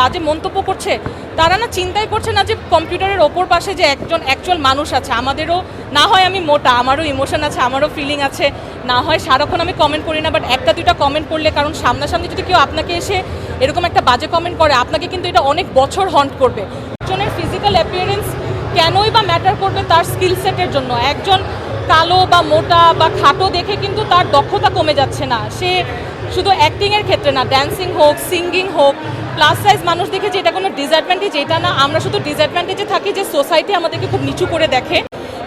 বাজে মন্তব্য করছে, তারা না চিন্তাই করছে না যে কম্পিউটারের ওপর পাশে যে একজন অ্যাকচুয়াল মানুষ আছে, আমাদেরও, না হয় আমি মোটা, আমারও ইমোশন আছে, আমারও ফিলিং আছে, না হয় সারাক্ষণ আমি কমেন্ট করি না বাট একটা দুইটা কমেন্ট করলে, কারণ সামনাসামনি যদি কেউ আপনাকে এসে এরকম একটা বাজে কমেন্ট করে, আপনাকে কিন্তু এটা অনেক বছর হন্ট করবে। একজনের ফিজিক্যাল অ্যাপিয়ারেন্স কেনই বা ম্যাটার করবে তার স্কিল সেটের জন্য? একজন কালো বা মোটা বা খাটো দেখে কিন্তু তার দক্ষতা কমে যাচ্ছে না। সে শুধু অ্যাক্টিংয়ের ক্ষেত্রে না ড্যান্সিং হোক সিঙ্গিং হোক প্লাস সাইজ মানুষ দেখে যে এটা কোনো ডিসঅ্যাডভান্টেজ এটা না। আমরা শুধু ডিসঅ্যাডভান্টেজে থাকি যে সোসাইটি আমাদেরকে খুব নিচু করে দেখে।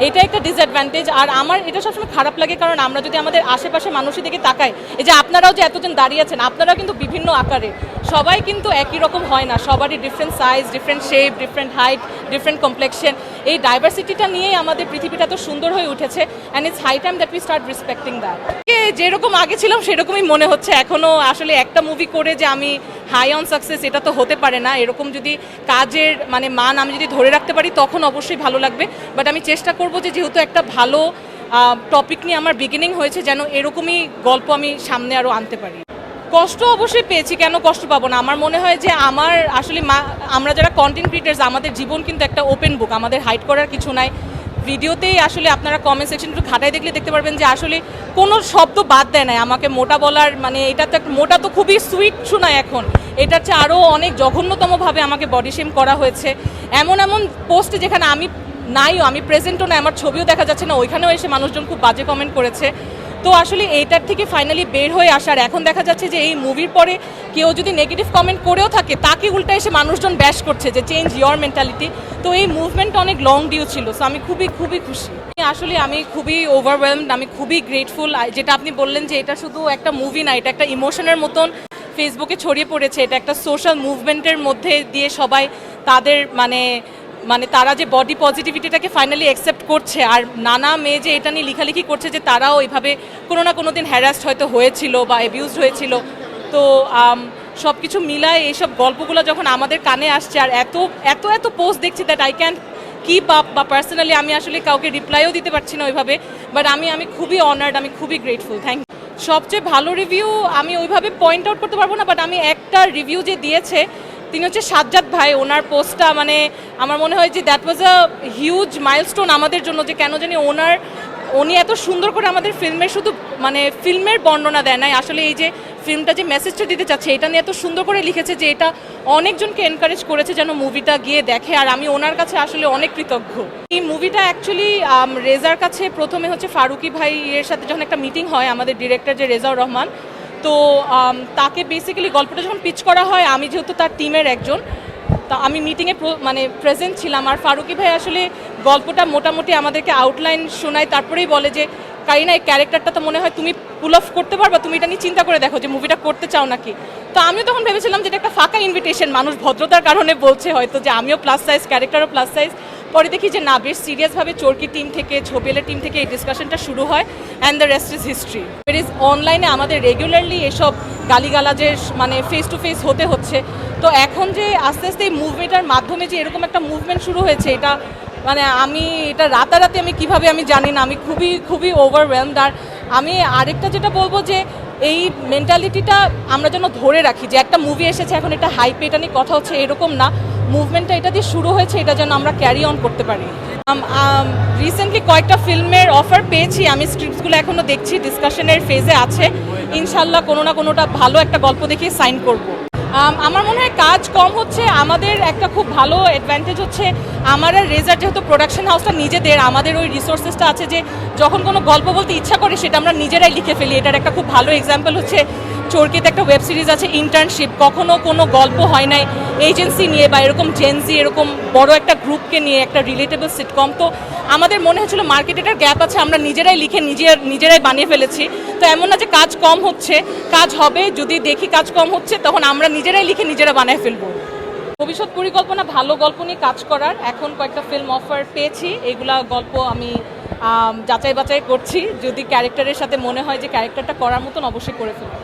এটা একটা ডিসঅ্যাডভান্টেজ আর আমার এটা সবসময় খারাপ লাগে, কারণ আমরা যদি আমাদের আশেপাশে মানুষের দিকে তাকাই, এই যে আপনারাও যে এতজন দাঁড়িয়ে আছেন, আপনারাও কিন্তু বিভিন্ন আকারে। সবাই কিন্তু একই রকম হয় না, সবারই different size different shape different height different complexion এই ডাইভার্সিটিটা নিয়েই আমাদের পৃথিবীটা তো সুন্দর হয়ে উঠেছে and it's high time that we start respecting that যেরকম আগে ছিলাম, সেরকমই মনে হচ্ছে। এখনও আসলে একটা মুভি করে যে আমি হাই অন সাকসেস এটা তো হতে পারে না। এরকম যদি কাজের মানে মান আমি যদি ধরে রাখতে পারি, তখন অবশ্যই ভালো লাগবে। বাট আমি চেষ্টা করব যে যেহেতু একটা ভালো টপিক নিয়ে আমার বিগিনিং হয়েছে, যেন এরকমই গল্প আমি সামনে আরও আনতে পারি। কষ্ট অবশ্যই পেয়েছি, কেন কষ্ট পাবো না? আমার মনে হয় যে আমার আসলে মা, আমরা যারা কন্টেন্ট ক্রিয়েটার্স আমাদের জীবন কিন্তু একটা ওপেন বুক আমাদের হাইড করার কিছু নাই। ভিডিওতেই আসলে আপনারা কমেন্ট সেকশন একটু ঘাটাই দেখলে দেখতে পারবেন যে আসলে কোনো শব্দ বাদ দেয় নাই। আমাকে মোটা বলার মানে এটা তো মোটা তো খুবই সুইট শোনায় এখন। এটার চেয়ে আরও অনেক জঘন্যতমভাবে আমাকে বডি শেম করা হয়েছে। এমন এমন পোস্ট যেখানে আমি নাইও, আমি প্রেজেন্টও না আমার ছবিও দেখা যাচ্ছে না, ওইখানেও এসে মানুষজন খুব বাজে কমেন্ট করেছে। তো আসলে এইটার থেকে ফাইনালি বের হয়ে আসার, এখন দেখা যাচ্ছে যে এই মুভির পরে কেউ যদি নেগেটিভ কমেন্ট করেও থাকে, তাকে উল্টা এসে মানুষজন ব্যাশ করছে যে চেঞ্জ ইয়োর মেন্টালিটি তো এই মুভমেন্টটা অনেক লং ডিউ ছিল সো আমি খুবই খুবই খুশি। আসলে আমি খুবই ওভারওয়েলমড আমি খুবই গ্রেটফুল যেটা আপনি বললেন যে এটা শুধু একটা মুভি না, এটা একটা ইমোশনের মতন ফেসবুকে ছড়িয়ে পড়েছে, এটা একটা সোশ্যাল মুভমেন্টের মধ্যে দিয়ে সবাই তাদের মানে মানে তারা যে বডি পজিটিভিটিটাকে ফাইনালি অ্যাকসেপ্ট করছে, আর নানা মেয়ে যে এটা নিয়ে লেখালেখি করছে যে তারাও এইভাবে কোনো না কোনো দিন হ্যারাস্ট হয়তো হয়েছিল বা অ্যাবিউজড হয়েছিল। তো সব কিছু মিলায় এইসব গল্পগুলো যখন আমাদের কানে আসছে, আর এত এত এত পোস্ট দেখছি that I can keep up বা পার্সোনালি আমি আসলে কাউকে রিপ্লাইও দিতে পারছি না ওইভাবে বাট আমি আমি খুবই অনার্ড আমি খুবই গ্রেটফুল থ্যাংক সবচেয়ে ভালো রিভিউ আমি ওইভাবে পয়েন্ট আউট করতে পারব না বাট আমি একটা রিভিউ যে দিয়েছে, তিনি হচ্ছে সাজ্জাদ ভাই, ওনার পোস্টটা মানে আমার মনে হয় যে that was a huge milestone আমাদের জন্য যে কেন জানি ওনার, উনি এত সুন্দর করে আমাদের ফিল্মের শুধু মানে ফিল্মের বর্ণনা দেয় নাই। আসলে এই যে ফিল্মটা যে মেসেজটা দিতে চাচ্ছে, এটা নিয়ে এত সুন্দর করে লিখেছে যে এটা অনেকজনকে এনকারেজ করেছে যেন মুভিটা গিয়ে দেখে। আর আমি ওনার কাছে আসলে অনেক কৃতজ্ঞ। এই মুভিটা অ্যাকচুয়ালি রেজার কাছে প্রথমে হচ্ছে ফারুকি ভাই এর সাথে যখন একটা মিটিং হয়, আমাদের ডিরেক্টর যে রেজাউর রহমান, তো তাকে বেসিক্যালি গল্পটা যখন পিচ করা হয়, আমি যেহেতু তার টিমের একজন, তা আমি মিটিংয়ে মানে প্রেজেন্ট ছিলাম। আর ফারুকি ভাই আসলে গল্পটা মোটামুটি আমাদেরকে আউটলাইন শোনায়, তারপরেই বলে যে কারিনা এই ক্যারেক্টারটা তো মনে হয় তুমি পুল অফ করতে পারবা, তুমি এটা নিয়ে চিন্তা করে দেখো যে মুভিটা করতে চাও নাকি। তো আমিও তখন ভেবেছিলাম যে একটা ফাঁকা ইনভিটেশন মানুষ ভদ্রতার কারণে বলছে হয়তো যে আমিও প্লাস সাইজ ক্যারেক্টারও প্লাস সাইজ পরে দেখি যে না, বেশ সিরিয়াসভাবে চরকি টিম থেকে ছবিলের টিম থেকে এই ডিসকাশনটা শুরু হয় and the rest is history it is অনলাইনে আমাদের রেগুলারলি এসব গালিগালাজের মানে ফেস টু ফেস হতে হচ্ছে। তো এখন যে আস্তে আস্তে এই মুভমেন্টের মাধ্যমে যে এরকম একটা মুভমেন্ট শুরু হয়েছে, এটা মানে আমি এটা রাতারাতি আমি কীভাবে আমি জানি না, আমি খুবই খুবই ওভারওয়েলমড আর আমি আরেকটা যেটা বলব যে, এই মেন্টালিটিটা আমরা যেন ধরে রাখি যে, একটা মুভি এসেছে, এখন এটা হাইপ এটা নিয়ে কথা হচ্ছে, এরকম না। মুভমেন্টটা এটা দিয়ে শুরু হয়েছে, এটা যেন আমরা ক্যারি অন করতে পারি। রিসেন্টলি কয়েকটা ফিল্মের অফার পেয়েছি, আমি স্ক্রিপ্টসগুলো এখনও দেখছি ডিসকাশনের ফেজে আছে। ইনশাল্লাহ কোনো না কোনোটা ভালো একটা গল্প দেখিয়ে সাইন করব। আমার মনে হয় কাজ কম হচ্ছে, আমাদের একটা খুব ভালো অ্যাডভান্টেজ হচ্ছে, আমার রেজার যেহেতু প্রোডাকশন হাউসটা নিজেদের, আমাদের ওই রিসোর্সেসটা আছে যে, যখন কোনো গল্প বলতে ইচ্ছা করে, সেটা আমরা নিজেরাই লিখে ফেলি। এটার একটা খুব ভালো এক্সাম্পল হচ্ছে চরকিতে একটা ওয়েব সিরিজ আছে ইন্টার্নশিপ কখনো কোনো গল্প হয় নাই এজেন্সি নিয়ে বা এরকম জেন্সি এরকম বড় একটা গ্রুপকে নিয়ে একটা রিলেটেবল সিটকম তো আমাদের মনে মার্কেটে এটার গ্যাপ আছে, আমরা নিজেরাই লিখে নিজের, নিজেরাই বানিয়ে ফেলেছি। তো এমন না যে কাজ কম হচ্ছে, কাজ হবে, যদি দেখি কাজ কম হচ্ছে, তখন আমরা নিজেরাই লিখে নিজেরা বানিয়ে ফেলব। ভবিষ্যৎ পরিকল্পনা, ভালো গল্প নিয়ে কাজ করার, এখন কয়েকটা ফিল্ম অফার পেয়েছি, এগুলা গল্প আমি যাচাই বাছাই করছি। যদি ক্যারেক্টারের সাথে মনে হয় যে ক্যারেক্টারটা করার মতন, অবশ্যই করে ফেলব।